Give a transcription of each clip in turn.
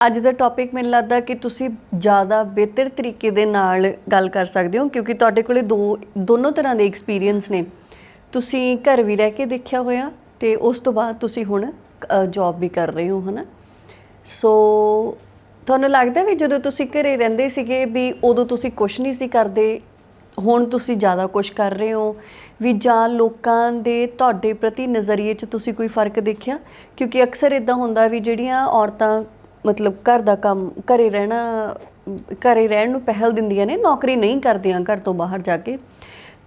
ਅੱਜ ਦਾ ਟੌਪਿਕ ਮੈਨੂੰ ਲੱਗਦਾ ਕਿ ਤੁਸੀਂ ਜ਼ਿਆਦਾ ਬਿਹਤਰ ਤਰੀਕੇ ਦੇ ਨਾਲ ਗੱਲ ਕਰ ਸਕਦੇ ਹੋ, ਕਿਉਂਕਿ ਤੁਹਾਡੇ ਕੋਲੇ ਦੋ, ਦੋਨੋਂ ਤਰ੍ਹਾਂ ਦੇ ਐਕਸਪੀਰੀਅੰਸ ਨੇ। ਤੁਸੀਂ ਘਰ ਵੀ ਰਹਿ ਕੇ ਦੇਖਿਆ ਹੋਇਆ ਤੇ ਉਸ ਤੋਂ ਬਾਅਦ ਤੁਸੀਂ ਹੁਣ ਜੌਬ ਵੀ ਕਰ ਰਹੇ ਹੋ, ਹਨਾ? ਸੋ ਤੁਹਾਨੂੰ ਲੱਗਦਾ ਵੀ ਜਦੋਂ ਤੁਸੀਂ ਘਰੇ ਰਹਿੰਦੇ ਸੀਗੇ ਵੀ ਉਦੋਂ ਤੁਸੀਂ ਕੁਝ ਨਹੀਂ ਸੀ ਕਰਦੇ, ਹੁਣ ਤੁਸੀਂ ਜ਼ਿਆਦਾ ਕੁਝ ਕਰ ਰਹੇ ਹੋ, ਵੀ ਜਾਂ ਲੋਕਾਂ ਦੇ ਤੁਹਾਡੇ ਪ੍ਰਤੀ ਨਜ਼ਰੀਏ 'ਚ ਤੁਸੀਂ ਕੋਈ ਫ਼ਰਕ ਦੇਖਿਆ? ਕਿਉਂਕਿ ਅਕਸਰ ਇਦਾਂ ਹੁੰਦਾ ਵੀ ਜਿਹੜੀਆਂ ਔਰਤਾਂ ਮਤਲਬ ਘਰ ਦਾ ਕੰਮ, ਘਰੇ ਰਹਿਣਾ, ਘਰੇ ਰਹਿਣ ਨੂੰ ਪਹਿਲ ਦਿੰਦੀਆਂ ਨੇ, ਨੌਕਰੀ ਨਹੀਂ ਕਰਦੀਆਂ ਘਰ ਤੋਂ ਬਾਹਰ ਜਾ ਕੇ।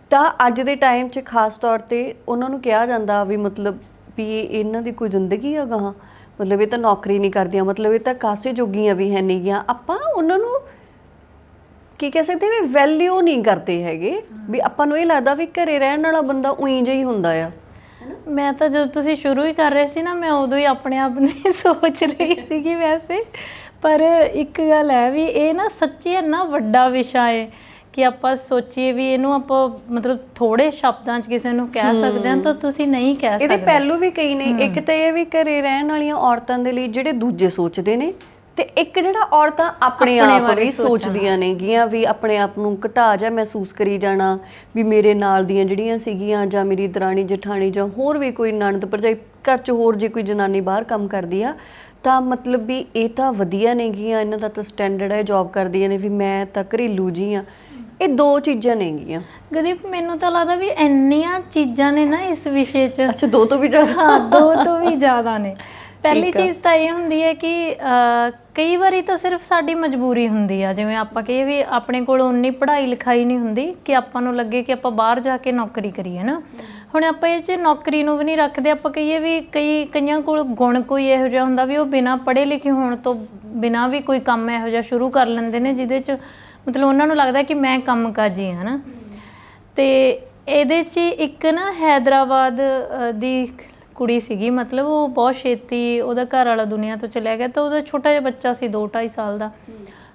ਤਾਂ ਅੱਜ ਦੇ ਟਾਈਮ 'ਚ ਖਾਸ ਤੌਰ ਤੇ ਉਹਨਾਂ ਨੂੰ ਕਿਹਾ ਜਾਂਦਾ ਵੀ ਮਤਲਬ ਵੀ ਇਹ ਇਹਨਾਂ ਦੀ ਕੋਈ ਜ਼ਿੰਦਗੀ ਆ ਗਾਹਾਂ ਮਤਲਬ ਇਹ ਤਾਂ ਨੌਕਰੀ ਨਹੀਂ ਕਰਦੀਆਂ, ਮਤਲਬ ਇਹ ਤਾਂ ਕਾਸੇ ਜੋਗੀਆਂ ਵੀ ਹੈ ਨਹੀਂਗੀਆਂ ਆਪਾਂ ਉਹਨਾਂ ਨੂੰ ਕੀ ਕਹਿ ਸਕਦੇ ਵੀ ਵੈਲਿਊ ਨਹੀਂ ਕਰਦੇ ਹੈਗੇ। ਵੀ ਆਪਾਂ ਨੂੰ ਇਹ ਲੱਗਦਾ ਵੀ ਘਰੇ ਰਹਿਣ ਵਾਲਾ ਬੰਦਾ ਉਹੀ ਜਿਹਾ ਹੀ ਹੁੰਦਾ ਆ। ਮੈਂ ਤਾਂ ਜਦੋਂ ਤੁਸੀਂ ਸ਼ੁਰੂ ਹੀ ਕਰ ਰਹੇ ਸੀ ਨਾ ਮੈਂ ਉਦੋਂ ਹੀ ਆਪਣੇ ਆਪ ਨੂੰ ਸੋਚ ਰਹੀ ਸੀ ਕਿ ਵੈਸੇ। ਪਰ ਇੱਕ ਗੱਲ ਹੈ ਵੀ ਇਹ ਨਾ ਸੱਚੀ ਇੰਨਾ ਵੱਡਾ ਵਿਸ਼ਾ ਹੈ ਕਿ ਆਪਾਂ ਸੋਚੀਏ ਵੀ ਇਹਨੂੰ ਆਪਾਂ ਮਤਲਬ ਥੋੜੇ ਸ਼ਬਦਾਂ 'ਚ ਕਿਸੇ ਨੂੰ ਕਹਿ ਸਕਦੇ ਹਾਂ ਤਾਂ ਤੁਸੀਂ ਨਹੀਂ ਕਹਿ ਇਹਦੇ ਸਕਦੇ। ਪਹਿਲੂ ਵੀ ਕਈ ਨੇ। ਇੱਕ ਤਾਂ ਇਹ ਵੀ ਘਰੇ ਰਹਿਣ ਵਾਲੀਆਂ ਔਰਤਾਂ ਦੇ ਲਈ ਜਿਹੜੇ ਦੂਜੇ ਸੋਚਦੇ ਨੇ ਤੇ ਇੱਕ ਜਿਹੜਾ ਔਰਤਾਂ ਆਪਣੇ ਆਪਣੇ ਆਪ ਬਾਰੇ ਵੀ ਸੋਚਦੀਆਂ ਨੇਗੀਆਂ ਵੀ ਆਪਣੇ ਆਪ ਨੂੰ ਘਟਾ ਜਾ ਮਹਿਸੂਸ ਕਰੀ ਜਾਣਾ ਵੀ ਮੇਰੇ ਨਾਲ ਦੀਆਂ ਜਿਹੜੀਆਂ ਸੀਗੀਆਂ ਜਾਂ ਮੇਰੀ ਦਰਾਣੀ ਜਠਾਣੀ ਜਾਂ ਹੋਰ ਵੀ ਕੋਈ ਨਣਦ ਭਰਜਾਈ ਘਰ 'ਚ ਹੋਰ ਜੇ ਕੋਈ ਜਨਾਨੀ ਬਾਹਰ ਕੰਮ ਕਰਦੀ ਆ ਤਾਂ ਮਤਲਬ ਵੀ ਇਹ ਤਾਂ ਵਧੀਆ ਨੇਗੀਆਂ ਇਹਨਾਂ ਦਾ ਤਾਂ ਸਟੈਂਡਰਡ ਹੈ ਜੌਬ ਕਰਦੀਆਂ ਨੇ ਵੀ ਮੈਂ ਤਾਂ ਘਰੇਲੂ ਜੀ ਆ। ਇਹ ਦੋ ਚੀਜ਼ਾਂ ਨੇਗੀਆਂ। ਗਦੀਪ ਮੈਨੂੰ ਤਾਂ ਲੱਗਦਾ ਵੀ ਇੰਨੀਆਂ ਚੀਜ਼ਾਂ ਨੇ ਨਾ ਇਸ ਵਿਸ਼ੇ 'ਚ। ਅੱਛਾ ਦੋ ਤੋਂ ਵੀ ਜ਼ਿਆਦਾ। ਹਾਂ ਦੋ ਤੋਂ ਵੀ ਜ਼ਿਆਦਾ ਨੇ। ਪਹਿਲੀ ਚੀਜ਼ ਤਾਂ ਇਹ ਹੁੰਦੀ ਹੈ ਕਿ ਅਹ, ਕਈ ਵਾਰੀ ਤਾਂ ਸਿਰਫ ਸਾਡੀ ਮਜਬੂਰੀ ਹੁੰਦੀ ਆ, ਜਿਵੇਂ ਆਪਾਂ ਕਹੀਏ ਵੀ ਆਪਣੇ ਕੋਲ ਉਨੀ ਪੜ੍ਹਾਈ ਲਿਖਾਈ ਨਹੀਂ ਹੁੰਦੀ ਕਿ ਆਪਾਂ ਨੂੰ ਲੱਗੇ ਕਿ ਆਪਾਂ ਬਾਹਰ ਜਾ ਕੇ ਨੌਕਰੀ ਕਰੀਏ ਨਾ। ਹੁਣ ਆਪਾਂ ਇਹ 'ਚ ਨੌਕਰੀ ਨੂੰ ਵੀ ਨਹੀਂ ਰੱਖਦੇ, ਆਪਾਂ ਕਹੀਏ ਵੀ ਕਈ ਕਈਆਂ ਕੋਲ ਗੁਣ ਕੋਈ ਇਹੋ ਜਿਹਾ ਹੁੰਦਾ ਵੀ ਉਹ ਬਿਨਾਂ ਪੜ੍ਹੇ ਲਿਖੇ ਹੋਣ ਤੋਂ ਬਿਨਾਂ ਵੀ ਕੋਈ ਕੰਮ ਇਹੋ ਜਿਹਾ ਸ਼ੁਰੂ ਕਰ ਲੈਂਦੇ ਨੇ, ਜਿਹਦੇ 'ਚ ਮਤਲਬ ਉਹਨਾਂ ਨੂੰ ਲੱਗਦਾ ਕਿ ਮੈਂ ਕੰਮ ਕਾਜੀ ਹਾਂ ਨਾ ਤੇ ਇਹਦੇ 'ਚ ਇੱਕ ਨਾ ਹੈਦਰਾਬਾਦ ਦੀ ਕੁੜੀ ਸੀਗੀ, ਮਤਲਬ ਉਹ ਬਹੁਤ ਛੇਤੀ ਉਹਦਾ ਘਰ ਵਾਲਾ ਦੁਨੀਆ ਤੋਂ ਚਲਿਆ ਗਿਆ, ਤਾਂ ਉਹਦਾ ਛੋਟਾ ਜਿਹਾ ਬੱਚਾ ਸੀ 2.5 ਸਾਲ ਦਾ।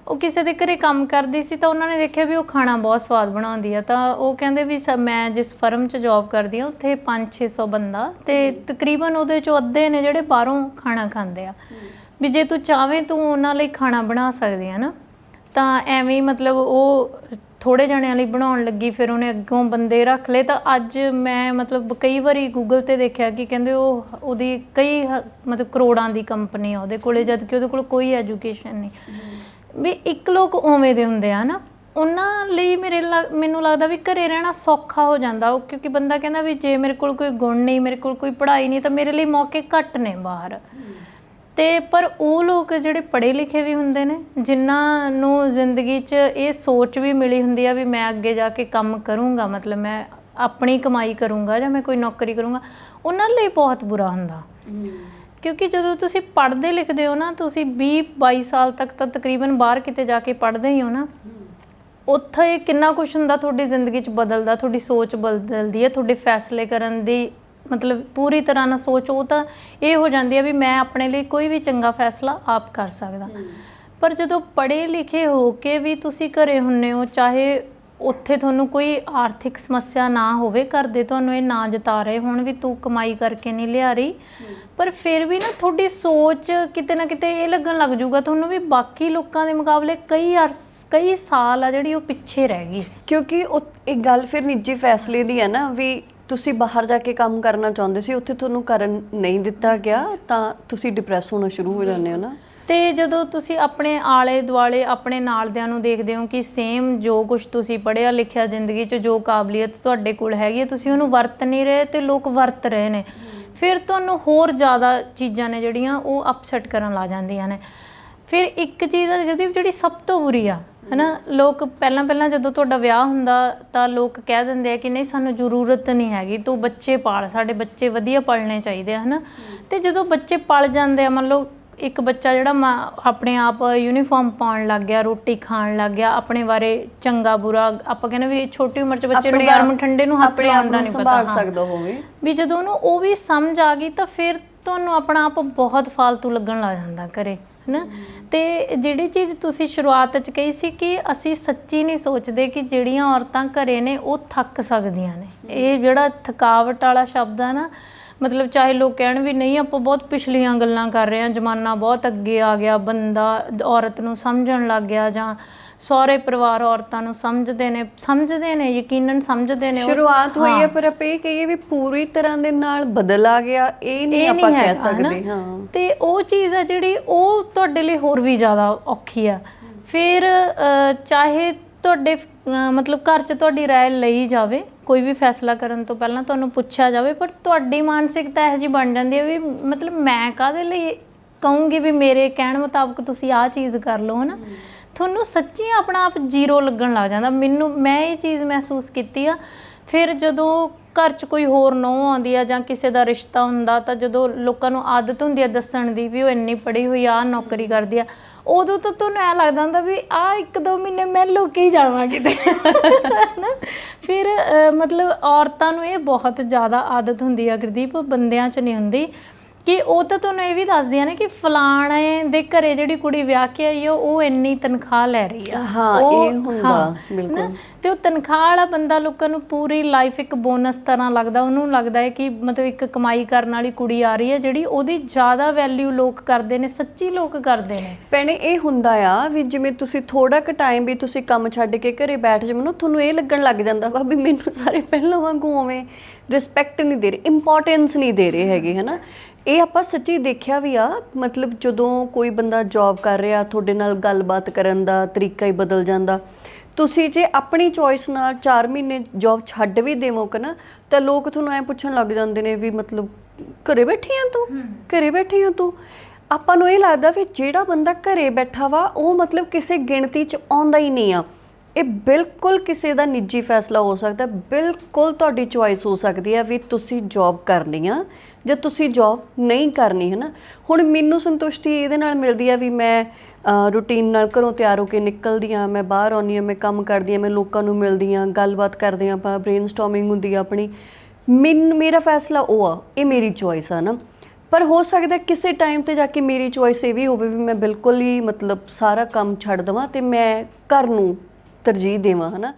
ਉਹ ਕਿਸੇ ਦੇ ਘਰੇ ਕੰਮ ਕਰਦੀ ਸੀ, ਤਾਂ ਉਹਨਾਂ ਨੇ ਦੇਖਿਆ ਵੀ ਉਹ ਖਾਣਾ ਬਹੁਤ ਸਵਾਦ ਬਣਾਉਂਦੀ ਆ, ਤਾਂ ਉਹ ਕਹਿੰਦੇ ਵੀ ਸ- ਮੈਂ ਜਿਸ ਫਰਮ 'ਚ ਜੌਬ ਕਰਦੀ ਆ, ਉੱਥੇ 5-600 ਬੰਦਾ, ਤੇ ਤਕਰੀਬਨ ਉਹਦੇ 'ਚੋਂ ਅੱਧੇ ਨੇ ਜਿਹੜੇ ਬਾਹਰੋਂ ਖਾਣਾ ਖਾਂਦੇ ਆ। ਵੀ ਜੇ ਤੂੰ ਚਾਵੇਂ ਤੂੰ ਉਹਨਾਂ ਲਈ ਖਾਣਾ ਬਣਾ ਸਕਦੀ ਆ ਨਾ ਤਾਂ ਐਵੇਂ ਹੀ ਮਤਲਬ ਉਹ ਥੋੜੇ ਜਣਿਆਂ ਲਈ ਬਣਾਉਣ ਲੱਗੀ, ਫਿਰ ਉਹਨੇ ਅੱਗੋਂ ਬੰਦੇ ਰੱਖ ਲਏ। ਤਾਂ ਅੱਜ ਮੈਂ ਮਤਲਬ ਕਈ ਵਾਰੀ ਗੂਗਲ ਤੇ ਦੇਖਿਆ ਕਿ ਕਹਿੰਦੇ ਉਹ ਉਹਦੀ ਕਈ ਹ- ਮਤਲਬ ਕਰੋੜਾਂ ਦੀ ਕੰਪਨੀ ਆ ਉਹਦੇ ਕੋਲੇ, ਜਦ ਕਿ ਉਹਦੇ ਕੋਲ ਕੋਈ ਐਜੂਕੇਸ਼ਨ ਨਹੀਂ। ਵੀ ਇੱਕ ਲੋਕ ਉਵੇਂ ਦੇ ਹੁੰਦੇ ਆ ਨਾ, ਉਹਨਾਂ ਲਈ ਮੇਰੇ ਲੱਗ- ਮੈਨੂੰ ਲੱਗਦਾ ਵੀ ਘਰੇ ਰਹਿਣਾ ਸੌਖਾ ਹੋ ਜਾਂਦਾ। ਉਹ ਕਿਉਂਕਿ ਬੰਦਾ ਕਹਿੰਦਾ ਵੀ ਜੇ ਮੇਰੇ ਕੋਲ ਕੋਈ ਗੁਣ ਨਹੀਂ, ਮੇਰੇ ਕੋਲ ਕੋਈ ਪੜ੍ਹਾਈ ਨਹੀਂ, ਤਾਂ ਮੇਰੇ ਲਈ ਮੌਕੇ ਘੱਟ ਨੇ ਬਾਹਰ। ਤੇ ਪਰ ਉਹ ਲੋਕ ਜਿਹੜੇ ਪੜ੍ਹੇ ਲਿਖੇ ਵੀ ਹੁੰਦੇ ਨੇ, ਜਿਨ੍ਹਾਂ ਨੂੰ ਜ਼ਿੰਦਗੀ 'ਚ ਇਹ ਸੋਚ ਵੀ ਮਿਲੀ ਹੁੰਦੀ ਆ ਵੀ ਮੈਂ ਅੱਗੇ ਜਾ ਕੇ ਕੰਮ ਕਰੂੰਗਾ, ਮਤਲਬ ਮੈਂ ਆਪਣੀ ਕਮਾਈ ਕਰੂੰਗਾ ਜਾਂ ਮੈਂ ਕੋਈ ਨੌਕਰੀ ਕਰੂੰਗਾ, ਉਹਨਾਂ ਲਈ ਬਹੁਤ ਬੁਰਾ ਹੁੰਦਾ। ਕਿਉਂਕਿ ਜਦੋਂ ਤੁਸੀਂ ਪੜ੍ਹਦੇ ਲਿਖਦੇ ਹੋ ਨਾ, ਤੁਸੀਂ 20 22 ਸਾਲ ਤੱਕ ਤਾਂ ਤਕਰੀਬਨ ਬਾਹਰ ਕਿਤੇ ਜਾ ਕੇ ਪੜ੍ਹਦੇ ਹੀ ਹੋ ਨਾ, ਉੱਥੇ ਕਿੰਨਾ ਕੁਝ ਹੁੰਦਾ ਤੁਹਾਡੀ ਜ਼ਿੰਦਗੀ 'ਚ ਬਦਲਦਾ, ਤੁਹਾਡੀ ਸੋਚ ਬਦਲਦੀ ਹੈ, ਤੁਹਾਡੇ ਫੈਸਲੇ ਕਰਨ ਦੀ ਮਤਲਬ ਪੂਰੀ ਤਰ੍ਹਾਂ ਨਾਲ ਸੋਚ ਉਹ ਤਾਂ ਇਹ ਹੋ ਜਾਂਦੀ ਹੈ ਵੀ ਮੈਂ ਆਪਣੇ ਲਈ ਕੋਈ ਵੀ ਚੰਗਾ ਫੈਸਲਾ ਆਪ ਕਰ ਸਕਦਾ। ਪਰ ਜਦੋਂ ਪੜ੍ਹੇ ਲਿਖੇ ਹੋ ਕੇ ਵੀ ਤੁਸੀਂ ਘਰੇ ਹੁੰਨੇ ਹੋ ਚਾਹੇ ਉੱਥੇ ਤੁਹਾਨੂੰ ਕੋਈ ਆਰਥਿਕ ਸਮੱਸਿਆ ਨਾ ਹੋਵੇ ਘਰ ਦੇ ਤੁਹਾਨੂੰ ਇਹ ਨਾ ਜਤਾ ਰਹੇ ਹੋਣ ਵੀ ਤੂੰ ਕਮਾਈ ਕਰਕੇ ਨਹੀਂ ਲਿਆ ਰਹੀ ਪਰ ਫਿਰ ਵੀ ਨਾ ਤੁਹਾਡੀ ਸੋਚ ਕਿਤੇ ਨਾ ਕਿਤੇ ਇਹ ਲੱਗਣ ਲੱਗ ਜਾਊਗਾ ਤੁਹਾਨੂੰ ਵੀ ਬਾਕੀ ਲੋਕਾਂ ਦੇ ਮੁਕਾਬਲੇ ਕਈ ਅਰਸ ਕਈ ਸਾਲ ਆ ਜਿਹੜੀ ਉਹ ਪਿੱਛੇ ਰਹਿ ਗਈ। ਕਿਉਂਕਿ ਉਹ ਇੱਕ ਗੱਲ ਫਿਰ ਨਿੱਜੀ ਫੈਸਲੇ ਦੀ ਹੈ ਨਾ ਵੀ ਤੁਸੀਂ ਬਾਹਰ ਜਾ ਕੇ ਕੰਮ ਕਰਨਾ ਚਾਹੁੰਦੇ ਸੀ, ਉੱਥੇ ਤੁਹਾਨੂੰ ਕਰਨ ਨਹੀਂ ਦਿੱਤਾ ਗਿਆ, ਤਾਂ ਤੁਸੀਂ ਡਿਪਰੈਸ ਹੋਣਾ ਸ਼ੁਰੂ ਹੋ ਜਾਂਦੇ ਹੋ ਨਾ? ਤੇ ਜਦੋਂ ਤੁਸੀਂ ਆਪਣੇ ਆਲੇ ਦੁਆਲੇ, ਆਪਣੇ ਨਾਲਦਿਆਂ ਨੂੰ ਦੇਖਦੇ ਹੋ ਕਿ ਸੇਮ ਜੋ ਕੁਝ ਤੁਸੀਂ ਪੜ੍ਹਿਆ ਲਿਖਿਆ ਜ਼ਿੰਦਗੀ 'ਚ, ਜੋ ਕਾਬਲੀਅਤ ਤੁਹਾਡੇ ਕੋਲ ਹੈਗੀ ਹੈ, ਤੁਸੀਂ ਉਹਨੂੰ ਵਰਤ ਨਹੀਂ ਰਹੇ ਤੇ ਲੋਕ ਵਰਤ ਰਹੇ ਨੇ। ਫਿਰ ਤੁਹਾਨੂੰ ਹੋਰ ਜ਼ਿਆਦਾ ਚੀਜ਼ਾਂ ਨੇ ਜਿਹੜੀਆਂ ਉਹ ਅਪਸੈਟ ਕਰਨ ਲੱਗ ਜਾਂਦੀਆਂ ਨੇ। ਫਿਰ ਇੱਕ ਚੀਜ਼ ਆ ਜਿਹੜੀ ਸਭ ਤੋਂ ਬੁਰੀ ਆ ਹਨਾ ਲੋਕ ਪਹਿਲਾਂ ਪਹਿਲਾਂ ਜਦੋਂ ਤੁਹਾਡਾ ਵਿਆਹ ਹੁੰਦਾ ਤਾਂ ਲੋਕ ਕਹਿ ਦਿੰਦੇ ਆ ਕਿ ਨਹੀਂ ਸਾਨੂੰ ਜ਼ਰੂਰਤ ਨਹੀਂ ਹੈਗੀ ਤੂੰ ਬੱਚੇ ਪਾਲ ਸਾਡੇ ਬੱਚੇ ਵਧੀਆ ਪਲਣੇ ਚਾਹੀਦੇ ਆ ਹਨਾ। ਤੇ ਜਦੋਂ ਬੱਚੇ ਪਲ ਜਾਂਦੇ ਆ ਮੰਨ ਲਓ ਇੱਕ ਬੱਚਾ ਜਿਹੜਾ ਆਪਣੇ ਆਪ ਯੂਨੀਫਾਰਮ ਪਾਉਣ ਲੱਗ ਗਿਆ ਰੋਟੀ ਖਾਣ ਲੱਗ ਗਿਆ ਆਪਣੇ ਬਾਰੇ ਚੰਗਾ ਬੁਰਾ ਆਪਾਂ ਕਹਿੰਦੇ ਵੀ ਛੋਟੀ ਉਮਰ 'ਚ ਬੱਚੇ ਨੂੰ ਗਰਮ ਠੰਡੇ ਨੂੰ ਹੱਥ ਲਾਉਣ ਦਾ ਨਹੀਂ ਪਤਾ ਸੰਭਾਲ। ਸਕਦਾ ਹੋਵੇ। ਵੀ ਜਦੋਂ ਉਹਨੂੰ ਉਹ ਵੀ ਸਮਝ ਆ ਗਈ ਤਾਂ ਫਿਰ ਤੁਹਾਨੂੰ ਆਪਣਾ ਆਪ ਬਹੁਤ ਫਾਲਤੂ ਲੱਗਣ ਲੱਗ ਜਾਂਦਾ ਘਰੇ। ਹਨਾ? ਤੇ ਜਿਹੜੀ ਚੀਜ਼ ਤੁਸੀਂ ਸ਼ੁਰੂਆਤ 'ਚ ਕਹੀ ਸੀ ਕਿ ਅਸੀਂ ਸੱਚੀ ਨਹੀਂ ਸੋਚਦੇ ਕਿ ਜਿਹੜੀਆਂ ਔਰਤਾਂ ਘਰੇ ਨੇ, ਉਹ ਥੱਕ ਸਕਦੀਆਂ ਨੇ। ਇਹ ਜਿਹੜਾ ਥਕਾਵਟ ਵਾਲਾ ਸ਼ਬਦ ਆ ਨਾ, ਮਤਲਬ ਚਾਹੇ ਲੋਕ ਕਹਿਣ ਵੀ ਨਹੀਂ, ਆਪਾਂ ਬਹੁਤ ਪਿਛਲੀਆਂ ਗੱਲਾਂ ਕਰ ਰਹੇ ਹਾਂ, ਜ਼ਮਾਨਾ ਬਹੁਤ ਅੱਗੇ ਆ ਗਿਆ, ਬੰਦਾ, ਔਰਤ ਨੂੰ ਸਮਝਣ ਲੱਗ ਗਿਆ ਜਾਂ ਸਹੁਰੇ ਪਰਿਵਾਰ ਔਰਤਾਂ ਨੂੰ ਸਮਝਦੇ ਨੇ ਸਮਝਦੇ ਨੇ ਯਕੀਨਨ ਸਮਝਦੇ ਨੇ ਉਹ- ਸ਼ੁਰੂਆਤ ਹੋਈ ਹੈ ਪਰ ਆਪਾਂ ਇਹ ਕਹੀਏ ਵੀ ਪੂਰੀ ਤਰ੍ਹਾਂ ਦੇ ਨਾਲ ਬਦਲ ਆ ਗਿਆ ਇਹ ਨਹੀਂ ਇਹ ਆਪਾਂ ਨਹੀਂ ਕਹਿ ਹੈਗਾ, ਹਨਾ? ਸਕਦੇ ਹਾਂ। ਤੇ ਉਹ ਚੀਜ਼ ਆ ਜਿਹੜੀ ਉਹ ਤੁਹਾਡੇ ਲਈ ਹੋਰ ਵੀ ਜ਼ਿਆਦਾ ਔਖੀ ਆ। ਫਿਰ ਚਾਹੇ ਤੁਹਾਡੇ ਮਤਲਬ ਘਰ 'ਚ ਤੁਹਾਡੀ ਰਾਏ ਲਈ ਜਾਵੇ ਕੋਈ ਵੀ ਫੈਸਲਾ ਕਰਨ ਤੋਂ ਪਹਿਲਾਂ ਤੁਹਾਨੂੰ ਪੁੱਛਿਆ ਜਾਵੇ ਪਰ ਤੁਹਾਡੀ ਮਾਨਸਿਕਤਾ ਇਹੋ ਜਿਹੀ ਬਣ ਜਾਂਦੀ ਹੈ ਵੀ ਮਤਲਬ ਮੈਂ ਕਾਦੇ ਲਈ ਕਹੂੰਗੀ ਵੀ ਮੇਰੇ ਕਹਿਣ ਮੁਤਾਬਕ ਤੁਸੀਂ ਆਹ ਚੀਜ਼ ਕਰ ਲਓ ਹਨਾ? ਤੁਹਾਨੂੰ ਸੱਚੀ ਆਪਣਾ ਆਪ ਜ਼ੀਰੋ ਲੱਗਣ ਲੱਗ ਜਾਂਦਾ। ਮੈਨੂੰ ਮੈਂ ਇਹ ਚੀਜ਼ ਮਹਿਸੂਸ ਕੀਤੀ ਆ। ਫਿਰ ਜਦੋਂ ਘਰ 'ਚ ਕੋਈ ਹੋਰ ਨੌਂ ਆਉਂਦੀ ਆ ਜਾਂ ਕਿਸੇ ਦਾ ਰਿਸ਼ਤਾ ਹੁੰਦਾ ਤਾਂ ਜਦੋਂ ਲੋਕਾਂ ਨੂੰ ਆਦਤ ਹੁੰਦੀ ਆ ਦੱਸਣ ਦੀ ਵੀ ਉਹ ਇੰਨੀ ਪੜ੍ਹੀ ਹੋਈ ਆ ਆਹ ਨੌਕਰੀ ਕਰਦੀ ਆ ਉਦੋਂ ਤਾਂ ਤੁਹਾਨੂੰ ਐ ਲੱਗਦਾ ਹੁੰਦਾ ਵੀ ਆ ਇੱਕ ਦੋ ਮਹੀਨੇ ਮੈਂ ਲੁਕ ਹੀ ਜਾਵਾਂ ਕਿਤੇ। ਹਨਾ? ਫਿਰ ਅਹ, ਮਤਲਬ ਔਰਤਾਂ ਨੂੰ ਇਹ ਬਹੁਤ ਜ਼ਿਆਦਾ ਆਦਤ ਹੁੰਦੀ ਆ ਗੁਰਦੀਪ ਬੰਦਿਆਂ 'ਚ ਨਹੀਂ ਹੁੰਦੀ। ਕਿ ਉਹ ਤਾਂ ਤੁਹਾਨੂੰ ਇਹ ਵੀ ਦੱਸਦੀਆਂ ਨੇ ਕਿ ਫਲਾਣੇ ਦੇ ਘਰੇ ਜਿਹੜੀ ਕੁੜੀ ਵਿਆਹ ਕੇ ਆਈ ਆ ਉਹ ਇੰਨੀ ਤਨਖਾਹ ਲੈ ਰਹੀ ਆ। ਹਾਂ, ਉਹ- ਇਹ ਹੁੰਦਾ, ਬਿਲਕੁਲ। ਤੇ ਉਹ ਤਨਖਾਹ ਵਾਲਾ ਬੰਦਾ ਲੋਕਾਂ ਨੂੰ ਪੂਰੀ ਲਾਈਫ ਇੱਕ ਬੋਨਸ ਤਰ੍ਹਾਂ ਲੱਗਦਾ ਉਹਨੂੰ ਲੱਗਦਾ ਹੈ ਕਿ ਮਤਲਬ ਇੱਕ ਕਮਾਈ ਕਰਨ ਵਾਲੀ ਕੁੜੀ ਆ ਰਹੀ ਹੈ ਜਿਹੜੀ ਉਹਦੀ ਜ਼ਿਆਦਾ ਵੈਲਿਊ ਲੋਕ ਕਰਦੇ ਨੇ ਸੱਚੀ ਲੋਕ ਕਰਦੇ ਨੇ। ਭੈਣੇ ਇਹ ਹੁੰਦਾ ਆ ਵੀ ਜਿਵੇਂ ਤੁਸੀਂ ਥੋੜਾ ਕੁ ਟਾਈਮ ਵੀ ਤੁਸੀਂ ਕੰਮ ਛੱਡ ਕੇ ਘਰੇ ਬੈਠ ਜਾਵੋ ਨਾ ਤੁਹਾਨੂੰ ਇਹ ਲੱਗਣ ਲੱਗ ਜਾਂਦਾ ਵਾ ਵੀ ਮੈਨੂੰ ਸਾਰੇ ਪਹਿਲਾਂ ਵਾਂਗੂ ਉਵੇਂ ਰਿਸਪੈਕਟ ਨਹੀਂ ਦੇ ਰਹੇ ਇੰਪੋਰਟੈਂਸ ਨਹੀਂ ਦੇ ਰਹੇ ਹੈਗੇ ਹਨਾ? ਇਹ ਆਪਾਂ ਸੱਚੀ ਦੇਖਿਆ ਵੀ ਆ ਮਤਲਬ ਜਦੋਂ ਕੋਈ ਬੰਦਾ ਜੌਬ ਕਰ ਰਿਹਾ ਤੁਹਾਡੇ ਨਾਲ ਗੱਲਬਾਤ ਕਰਨ ਦਾ ਤਰੀਕਾ ਹੀ ਬਦਲ ਜਾਂਦਾ। ਤੁਸੀਂ ਜੇ ਆਪਣੀ ਚੋਇਸ ਨਾਲ 4 ਮਹੀਨੇ ਜੌਬ ਛੱਡ ਵੀ ਦੇਵੋਗੇ ਨਾ ਤਾਂ ਲੋਕ ਤੁਹਾਨੂੰ ਐ ਪੁੱਛਣ ਲੱਗ ਜਾਂਦੇ ਨੇ ਵੀ ਮਤਲਬ ਘਰੇ ਬੈਠੀ ਆ ਤੂੰ? ਘਰੇ ਬੈਠੀ ਆ ਤੂੰ? ਆਪਾਂ ਨੂੰ ਇਹ ਲੱਗਦਾ ਵੀ ਜਿਹੜਾ ਬੰਦਾ ਘਰੇ ਬੈਠਾ ਵਾ ਉਹ ਮਤਲਬ ਕਿਸੇ ਗਿਣਤੀ 'ਚ ਆਉਂਦਾ ਹੀ ਨਹੀਂ ਆ। ਇਹ ਬਿਲਕੁਲ ਕਿਸੇ ਦਾ ਨਿੱਜੀ ਫੈਸਲਾ ਹੋ ਸਕਦਾ ਬਿਲਕੁਲ ਤੁਹਾਡੀ ਚੁਆਇਸ ਹੋ ਸਕਦੀ ਹੈ ਵੀ ਤੁਸੀਂ ਜੌਬ ਕਰਨੀ ਆ ਜਾਂ ਤੁਸੀਂ ਜੌਬ ਨਹੀਂ ਕਰਨੀ ਹੈ ਨਾ ਹੁਣ ਮੈਨੂੰ ਸੰਤੁਸ਼ਟੀ ਇਹਦੇ ਨਾਲ ਮਿਲਦੀ ਆ ਵੀ ਮੈਂ ਰੂਟੀਨ ਨਾਲ ਘਰੋਂ ਤਿਆਰ ਹੋ ਕੇ ਨਿਕਲਦੀ ਆ, ਮੈਂ ਬਾਹਰ ਆਉਂਦੀ ਆ, ਮੈਂ ਕੰਮ ਕਰਦੀ ਆ, ਮੈਂ ਲੋਕਾਂ ਨੂੰ ਮਿਲਦੀ ਆ, ਗੱਲਬਾਤ ਕਰਦੇ ਆ, ਆਪਾਂ ਬ੍ਰੇਨਸਟਾਰਮਿੰਗ ਹੁੰਦੀ ਆ ਆਪਣੀ। ਮਿੰ ਮੇਰਾ ਫੈਸਲਾ ਉਹ ਆ, ਇਹ ਮੇਰੀ ਚੁਆਇਸ ਆ ਨਾ ਪਰ ਹੋ ਸਕਦਾ ਕਿਸੇ ਟਾਈਮ ਤੇ ਜਾ ਕੇ ਮੇਰੀ ਚੁਆਇਸ ਇਹ ਵੀ ਹੋਵੇ ਵੀ ਮੈਂ ਬਿਲਕੁਲ ਹੀ ਮਤਲਬ ਸਾਰਾ ਕੰਮ ਛੱਡ ਦਵਾਂ ਤੇ ਮੈਂ ਘਰ ਨੂੰ ਤਰਜੀਹ ਦੇਵਾਂ ਹਨਾ?